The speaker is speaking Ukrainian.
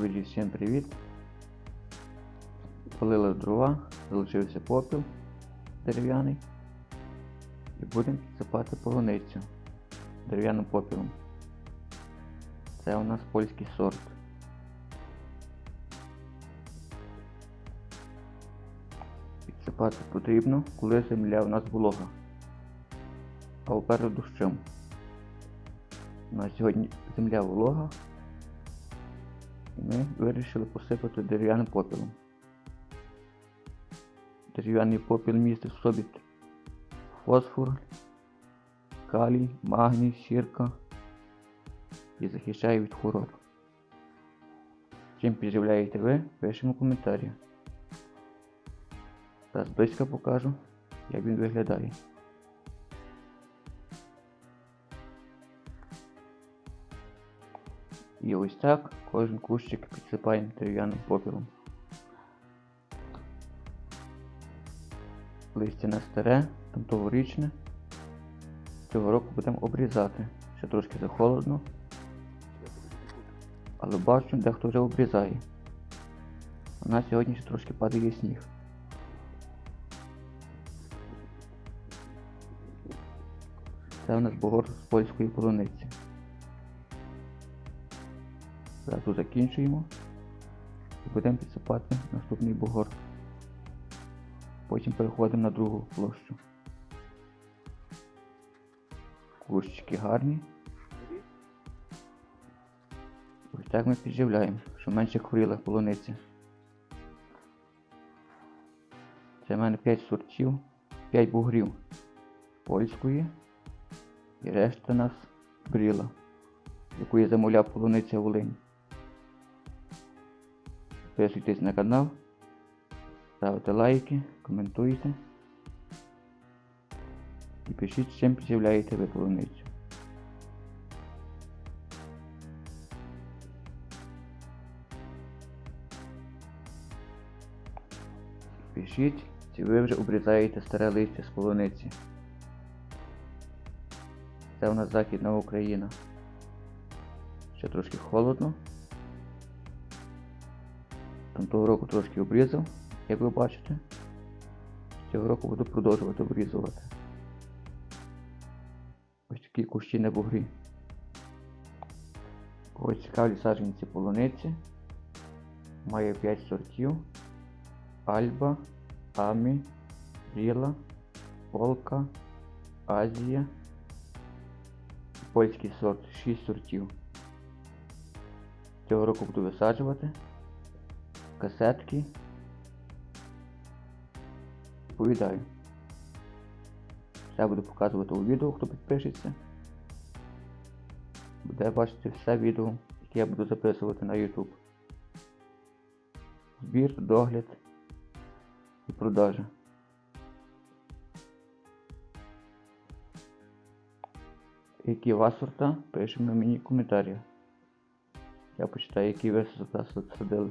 Друзі, всім привіт! Полили дрова, залишився попіл дерев'яний і будемо підсипати полуницю дерев'яним попілом. Це у нас польський сорт. Підсипати потрібно, коли земля у нас волога, а попереду дощем. У нас сьогодні земля волога, ми вирішили посипати дерев'яним попілом. Дерев'яний попіл містить в собі фосфор, калій, магній, сірка і захищає від хвороб. Чим підживляєте ви, пишемо коментарі. Зараз близько покажу, як він виглядає. І ось так кожен кущик підсипаємо дерев'яним попілом. Листя не старе, там тогорічне. Цього року будемо обрізати. Ще трошки захолодно. Але бачу, дехто вже обрізає. У нас сьогодні ще трошки падає сніг. Це у нас бугор з польської полуниці. Зараз тут закінчуємо і будемо підсипати наступний бугор. Потім переходимо на другу площу. Кущики гарні. Ось так ми підживляємо, щоб менше хворіла полуниця. Це в мене 5 сортів, 5 бугрів польської і решта нас бріла, яку я замовляв полуниця Волинь. Підписуйтесь на канал, ставте лайки, коментуйте і пишіть, чим підживляєте ви полуницю. Пишіть, чи ви вже обрізаєте старе листя з полуниці. Це у нас Західна Україна. Ще трошки холодно. Там того року трошки обрізав, як ви бачите. Цього року буду продовжувати обрізувати. Ось такі кущі на бугрі. Ось цікаві саджанці полуниці. Має 5 сортів. Альба, Амі, Ріла, Полка, Азія. Польський сорт 6 сортів. Цього року буду висаджувати. Касетки. Повідаю. Все буду показувати у відео, хто підпишеться. Буде бачити все відео, яке я буду записувати на YouTube. Збір, догляд і продажа. Які у вас сорта, пишемо мені в коментарях. Я почитаю, які ви сорта садили.